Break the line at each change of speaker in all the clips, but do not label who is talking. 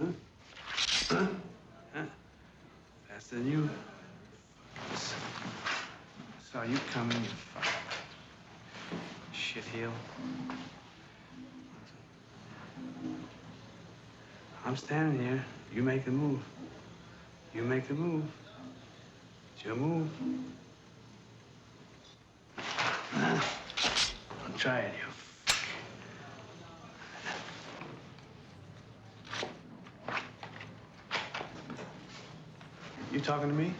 Huh? Huh? Faster than you. Saw you coming, you fucking shitheel. I'm standing here. You make the move. You make the move. It's your move. I'm trying. you. You talking to me?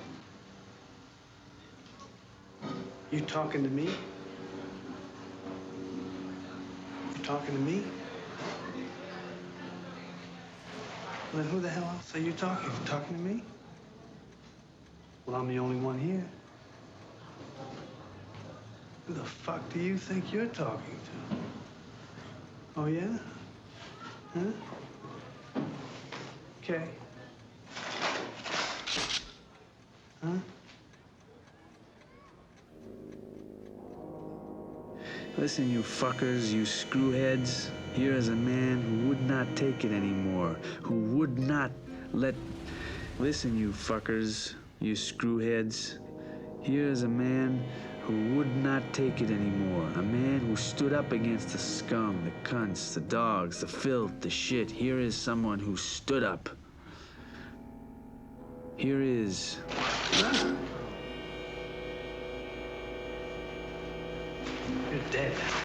You talking to me? You talking to me? Well, then who the hell else are you talking? to? Talking to me? Well, I'm the only one here. Who the fuck do you think you're talking to? Oh, yeah? Huh? Okay.
Listen, you fuckers, you screwheads. Here is a man who would not take it anymore, who would not let. Listen, you fuckers, you screwheads. Here is a man who would not take it anymore. A man who stood up against the scum, the cunts, the dogs, the filth, the shit. Here is someone who stood up. Here is.
You're dead.